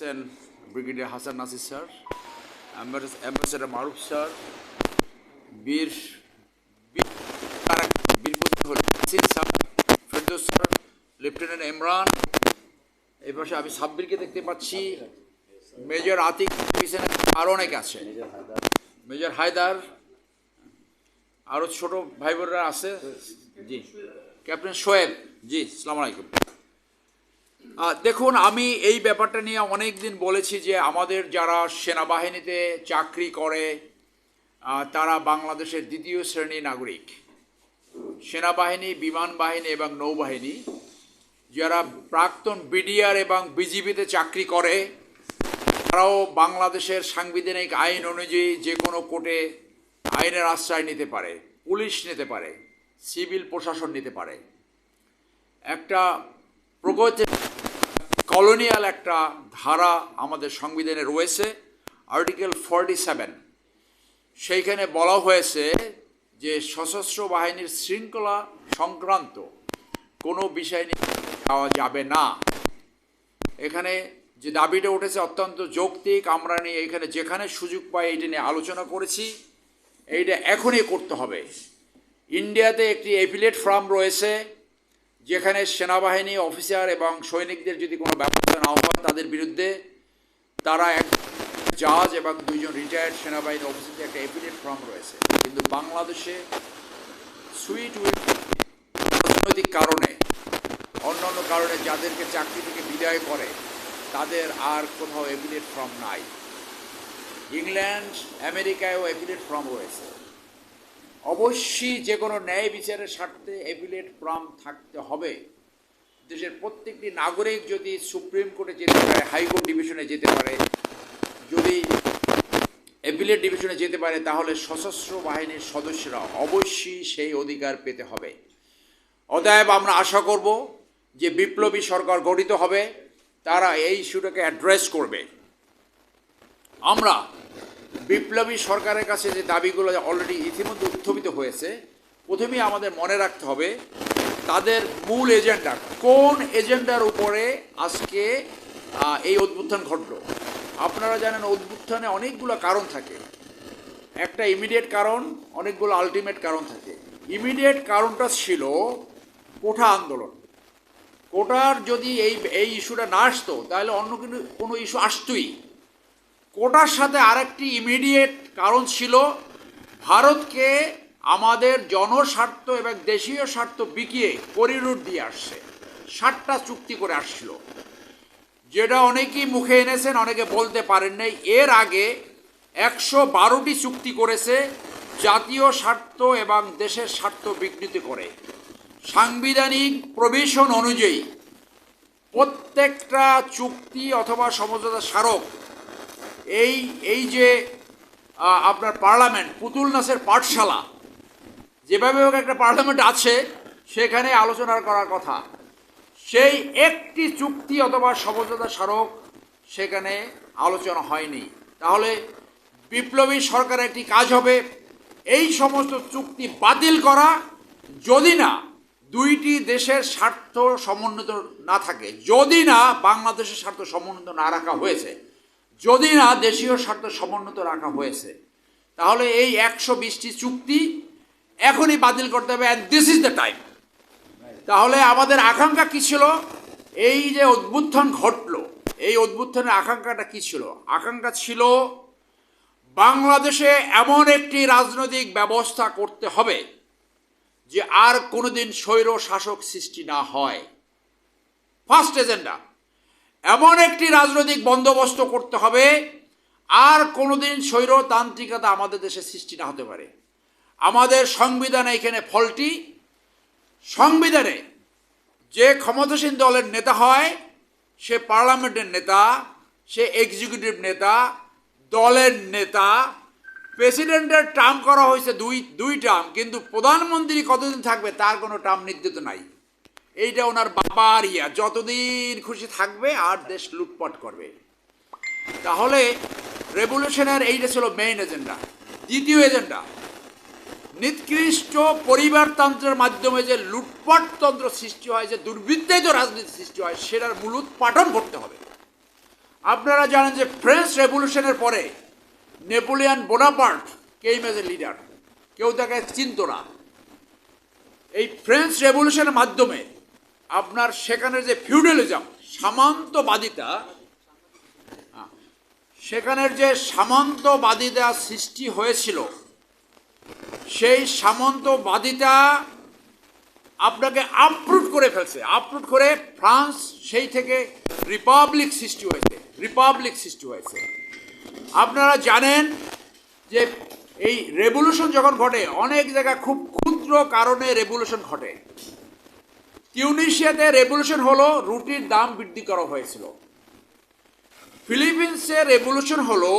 আছেন brigadier Hasan Nasir sir ambassador Maruf sir, Bir sir sir, lieutenant Imran, এই পাশে আমি সাব্বিরকে দেখতে পাচ্ছি, মেজর আতিক আরও অনেক আছে। মেজর হায়দার আরও ছোট ভাই বোনরা আছে। জি। ক্যাপ্টেন শোয়েব জি, সালাম আলাইকুম। দেখুন, আমি এই ব্যাপারটা নিয়ে অনেক দিন বলেছি যে আমাদের যারা সেনাবাহিনীতে চাকরি করে তারা বাংলাদেশের দ্বিতীয় শ্রেণির নাগরিক। সেনাবাহিনী, বিমান বাহিনী এবং নৌবাহিনী, যারা প্রাক্তন বিডিআর এবং বিজিবিতে চাকরি করে, তারাও বাংলাদেশের সাংবিধানিক আইন অনুযায়ী যে কোনো কোর্টে আইনের আশ্রয় নিতে পারে, পুলিশ নিতে পারে, সিভিল প্রশাসন নিতে পারে। একটা প্রগতি কলোনিয়াল একটা ধারা আমাদের সংবিধানে রয়েছে, আর্টিকেল ফর্টি সেভেন। সেইখানে বলা হয়েছে যে সশস্ত্র বাহিনীর শৃঙ্খলা সংক্রান্ত কোনো বিষয় নিয়ে যাওয়া যাবে না। এখানে যে দাবিটা উঠেছে অত্যন্ত যৌক্তিক, আমরা নিয়ে এখানে যেখানে সুযোগ পাই এইটা নিয়ে আলোচনা করেছি। এইটা এখনই করতে হবে। ইন্ডিয়াতে একটি এফিলেট ফার্ম রয়েছে যেখানে সেনাবাহিনী, অফিসার এবং সৈনিকদের যদি কোনো ব্যবস্থা না হয় তাদের বিরুদ্ধে, তারা এক জাজ এবং দুইজন রিটায়ার্ড সেনাবাহিনী অফিসারদের একটা এফিলেট ফর্ম রয়েছে। কিন্তু বাংলাদেশে সুইট রাজনৈতিক কারণে, অন্যান্য কারণে যাদেরকে চাকরি থেকে বিদায় করে, তাদের আর কোথাও এফিলেট ফর্ম নাই। ইংল্যান্ড, আমেরিকায়ও এফিলেট ফর্ম রয়েছে। অবশ্যই যে কোনো ন্যায় বিচারের স্বার্থে এফিলেট ফর্ম থাকতে হবে। দেশের প্রত্যেকটি নাগরিক যদি সুপ্রিম কোর্টে যেতে পারে হাইকোর্ট ডিভিশনে যেতে পারে, যদি এপিলেট ডিভিশনে যেতে পারে, তাহলে সশস্ত্র বাহিনীর সদস্যরা অবশ্যই সেই অধিকার পেতে হবে। অতএব আমরা আশা করব যে বিপ্লবী সরকার গঠিত হবে, তারা এই ইস্যুটাকে অ্যাড্রেস করবে। আমরা বিপ্লবী সরকারের কাছে যে দাবিগুলো অলরেডি ইতিমধ্যে উত্থবিত হয়েছে, প্রথমেই আমাদের মনে রাখতে হবে, তাদের মূল এজেন্ডা, কোন এজেন্ডার উপরে আজকে এই উদ্বুত্থান ঘটলো? আপনারা জানেন উদ্বুত্থানে অনেকগুলো কারণ থাকে। একটা ইমিডিয়েট কারণ, অনেকগুলো আলটিমেট কারণ থাকে। ইমিডিয়েট কারণটা ছিল কোঠা আন্দোলন। কোটার যদি এই এই ইস্যুটা না আসতো, তাহলে অন্য কোনো কোনো ইস্যু আসতোই। কোটার সাথে আরেকটি ইমিডিয়েট কারণ ছিল ভারতকে আমাদের জনস্বার্থ এবং দেশীয় স্বার্থ বিকিয়ে করিডোর দিয়ে আসছে ষাটটা চুক্তি করে আসছিল। যেটা অনেকেই মুখে এনেছেন, অনেকে বলতে পারেন নাই। এর আগে একশো বারোটি চুক্তি করেছে জাতীয় স্বার্থ এবং দেশের স্বার্থ বিঘ্নিত করে। সাংবিধানিক প্রভিশন অনুযায়ী প্রত্যেকটা চুক্তি অথবা সমঝোতা স্মারক এই এই যে আপনার পার্লামেন্ট, পুতুল নাসের পাঠশালা, যেভাবে হোক একটা পার্লামেন্ট আছে, সেখানে আলোচনা করার কথা। সেই একটি চুক্তি অথবা সমঝোতা স্মারক সেখানে আলোচনা হয়নি। তাহলে বিপ্লবী সরকারের একটি কাজ হবে, এই সমস্ত চুক্তি বাতিল করা, যদি না দুইটি দেশের স্বার্থ সমুন্নত না থাকে, যদি না বাংলাদেশের স্বার্থ সমুন্নত না রাখা হয়েছে যদি না দেশীয় স্বার্থ সমুন্নত রাখা হয়েছে, তাহলে এই একশো বিশটি চুক্তি এখনই বাতিল করতে হবে and this is the time তাহলে আমাদের আকাঙ্ক্ষা কী ছিল? এই যে উদ্বুত্থান ঘটলো, এই উদ্বুত্থানের আকাঙ্ক্ষাটা কী ছিল? আকাঙ্ক্ষা ছিল, বাংলাদেশে এমন একটি রাজনৈতিক ব্যবস্থা করতে হবে যে আর কোনোদিন স্বৈর শাসক সৃষ্টি না হয়। ফার্স্ট এজেন্ডা এমন একটি রাজনৈতিক বন্দোবস্ত করতে হবে, আর কোনোদিন স্বৈরতান্ত্রিকতা আমাদের দেশে সৃষ্টি না হতে পারে। আমাদের সংবিধানে এখানে ফলটি, সংবিধানে যে ক্ষমতাসীন দলের নেতা হয়, সে পার্লামেন্টের নেতা, সে এক্সিকিউটিভ নেতা, দলের নেতা, প্রেসিডেন্টের টার্ম করা হয়েছে দুই দুই টার্ম কিন্তু প্রধানমন্ত্রী কতদিন থাকবে তার কোনো টার্ম নির্দিষ্ট নাই। এইটা ওনার বাবার ইয়া। যতদিন খুশি থাকবে, আর দেশ লুটপাট করবে। তাহলে রেভলিউশনের এইটা ছিল মেইন এজেন্ডা দ্বিতীয় এজেন্ডা নিকৃষ্ট পরিবারতন্ত্রের মাধ্যমে যে লুটপাটতন্ত্র সৃষ্টি হয়, যে দুর্বৃত্তায়িত রাজনীতি সৃষ্টি হয়, সেটার মূল উৎপাটন করতে হবে। আপনারা জানেন যে ফ্রেঞ্চ রেভলিউশনের পরে Napoleon Bonaparte came as a leader কেউ তাকে চিনত না। এই ফ্রেঞ্চ রেভলিউশনের মাধ্যমে আপনার সেখানের যে ফিউডালিজম, সামন্তবাদিতা সেখানের যে সামন্তবাদিতা সৃষ্টি হয়েছিল, সেই সামন্তবাদিতা আপনাকে আপরুট করে ফেলছে। আপরুট করে ফ্রান্স সেই থেকে রিপাবলিক সৃষ্টি হয়েছে, রিপাবলিক সৃষ্টি হয়েছে। আপনারা জানেন যে এই রেভলিউশন যখন ঘটে, অনেক জায়গায় খুব ক্ষুদ্র কারণে রেভলিউশন ঘটে। টিউনিশিয়াতে রেভলিউশন হলো, রুটির দাম বৃদ্ধি করা হয়েছিল। ফিলিপিন্সে রেভলিউশন হলো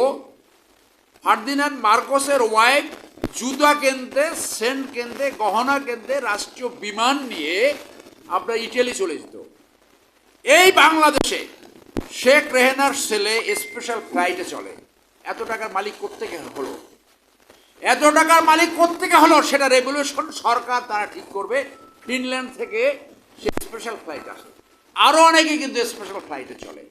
ফার্দিনান্ড মার্কোসের ওয়াইফ জুতা কেন্দ্রে, সেন্ট কেন্দ্রে, গহনা কেন্দ্রে রাষ্ট্রীয় বিমান নিয়ে আপনার ইটালি চলে যেত। এই বাংলাদেশে শেখ রেহেনার ছেলে স্পেশাল ফ্লাইটে চলে। এত টাকার মালিক কোত্থেকে হলো? এত টাকার মালিক কোত্থেকে হলো? সেটা রেগুলেশন সরকার তারা ঠিক করবে। ফিনল্যান্ড থেকে স্পেশাল ফ্লাইট আসে। আরও অনেকে কিন্তু স্পেশাল ফ্লাইটে চলে।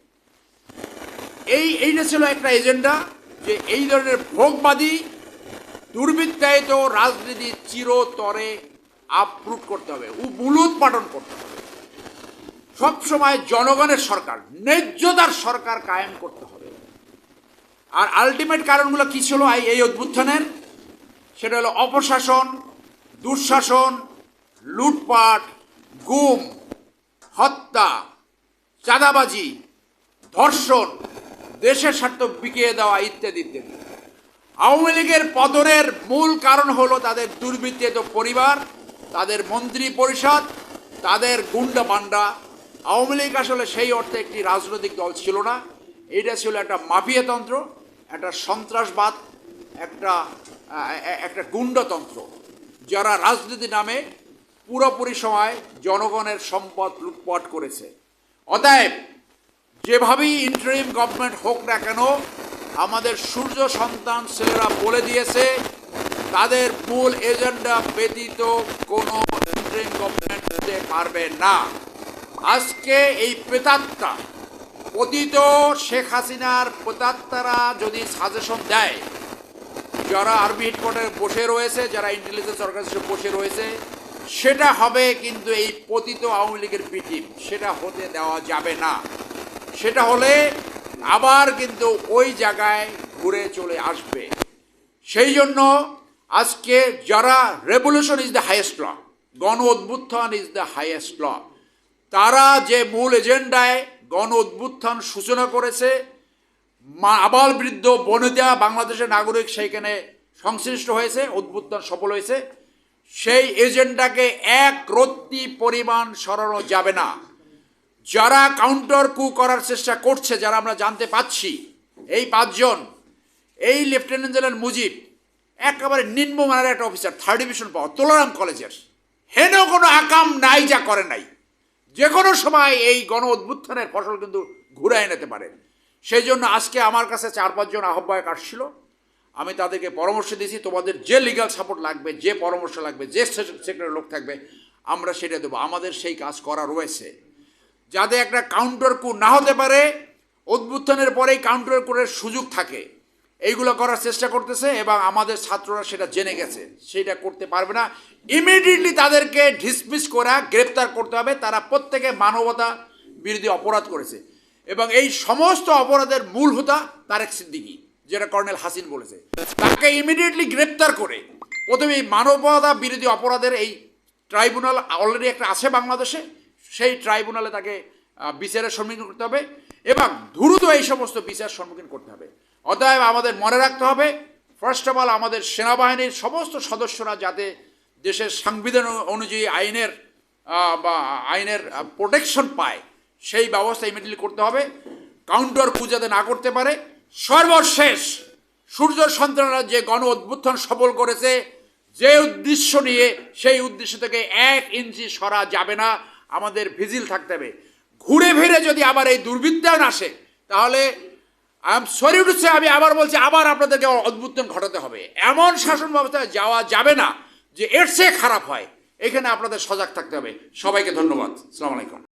এই, এইটা ছিল একটা এজেন্ডা যে এই ধরনের ভোগবাদী, দুর্বৃত্তায়িত রাজনীতি চিরতরে আপরুট করতে হবে উলুৎ পাটন করতে হবে। সবসময় জনগণের সরকার, ন্যায্যতার সরকার কায়েম করতে হবে। আর আলটিমেট কারণগুলো কী ছিল এই অভ্যুত্থানের? সেটা হলো অপশাসন, দুঃশাসন, লুটপাট, গুম। হত্যা চাঁদাবাজি, ধর্ষণ, দেশের স্বার্থ বিকিয়ে দেওয়া ইত্যাদি ইত্যাদি আওয়ামী লীগের পতনের মূল কারণ হলো তাদের দুর্বৃত্তিত পরিবার, তাদের মন্ত্রী পরিষদ, তাদের গুন্ডা পান্ডা আওয়ামী লীগ আসলে সেই অর্থে একটি রাজনৈতিক দল ছিল না। এটা ছিল একটা মাফিয়াতন্ত্র একটা সন্ত্রাসবাদ, একটা একটা গুন্ডতন্ত্র যারা রাজনীতি নামে পুরোপুরি সময় জনগণের সম্পদ লুটপাট করেছে। অতএব, যেভাবেই ইন্টারিম গভর্নমেন্ট হোক না কেন, আমাদের সূর্য সন্তান ছেলেরা বলে দিয়েছে, তাদের মূল এজেন্ডা ব্যতীত কোনো ইন্টারিম গভর্নমেন্ট হতে পারবে না। আজকে এই প্রেতাত্মা পতিত শেখ হাসিনার প্রেতাত্মারা যদি সাজেশন দেয়, যারা আর্মি হেডকোয়ার্টারে বসে রয়েছে, যারা ইন্টেলিজেন্স অর্গানাইজেশন বসে রয়েছে সেটা হবে কিন্তু এই পতিত আওয়ামী লীগের পিটিম। সেটা হতে দেওয়া যাবে না। সেটা হলে আবার কিন্তু ওই জায়গায় ঘুরে চলে আসবে। সেই জন্য আজকে যারা revolution is the highest law গণ উদ্বুত্থান ইজ দ্য হাইয়েস্ট ল তারা যে মূল এজেন্ডায় গণ উদ্বুত্থান সূচনা করেছে আবাল বৃদ্ধ বনিতা বাংলাদেশের নাগরিক সেইখানে সংশ্লিষ্ট হয়েছে উদ্বুত্থান সফল হয়েছে। সেই এজেন্ডাকে এক রত্তি পরিমাণ সরানো যাবে না। যারা কাউন্টার কু করার চেষ্টা করছে, যারা আমরা জানতে পাচ্ছি, এই পাঁচজন, এই লেফটেন্যান্ট জেনারেল মুজিব, একেবারে নিম্নমানের একটা অফিসার থার্ড ডিভিশন পাওয়া তোলারাম কলেজের হেন কোনো আকাম নাই, যা করে নাই। যে কোনো সময় এই গণ উদ্বুত্থানের ফসল কিন্তু ঘুরে নিতে পারে। সেই জন্য আজকে আমার কাছে চার পাঁচজন আহ্বায়ক আসছিল। আমি তাদেরকে পরামর্শ দিয়েছি, তোমাদের যে লিগাল সাপোর্ট লাগবে, যে পরামর্শ লাগবে, যে সেক্টরের লোক থাকবে, আমরা সেটা দেবো। আমাদের সেই কাজ করা রয়েছে। যাতে একটা কাউন্টার কু না হতে পারে উদ্বুত্থানের পরেই কাউন্টার কুরের সুযোগ থাকে। এইগুলো করার চেষ্টা করতেছে এবং আমাদের ছাত্ররা সেটা জেনে গেছে। সেটা করতে পারবে না। ইমিডিয়েটলি তাদেরকে ডিসমিস করা, গ্রেপ্তার করতে হবে। তারা প্রত্যেকে মানবতা বিরোধী অপরাধ করেছে। এবং এই সমস্ত অপরাধের মূল হোতা তারেক সিদ্দিকী। যেটা কর্নেল হাসিন বলেছে। তাকে ইমিডিয়েটলি গ্রেপ্তার করে প্রথমে এই মানবতা বিরোধী অপরাধের এই ট্রাইব্যুনাল অলরেডি একটা আছে বাংলাদেশে, সেই ট্রাইব্যুনালে তাকে বিচারের সম্মুখীন করতে হবে এবং দ্রুত এই সমস্ত বিচার সম্মুখীন করতে হবে। অতএব আমাদের মনে রাখতে হবে ফার্স্ট অফ অল আমাদের সেনাবাহিনীর সমস্ত সদস্যরা যাতে দেশের সংবিধান অনুযায়ী আইনের বা আইনের প্রোটেকশন পায়, সেই ব্যবস্থা ইমিডিয়েটলি করতে হবে। কাউন্টার যাতে না করতে পারে সর্বশেষ সূর্য সন্তানরা যে গণ অভ্যুত্থান সফল করেছে। যে উদ্দেশ্য নিয়ে সেই উদ্দেশ্য থেকে এক ইঞ্চি সরা যাবে না, আমাদের ভিজিল থাকতে হবে। ঘুরে ফিরে যদি আবার এই দুর্বৃত্তায়ন আসে, তাহলে আই এম সরি আমি আবার বলছি, আবার আপনাদেরকে অদ্ভুতন ঘটাতে হবে। এমন শাসন ব্যবস্থায় যাওয়া যাবে না যে এর চেয়ে খারাপ হয়। এখানে আপনাদের সজাগ থাকতে হবে। সবাইকে ধন্যবাদ। সালাম আলাইকুম।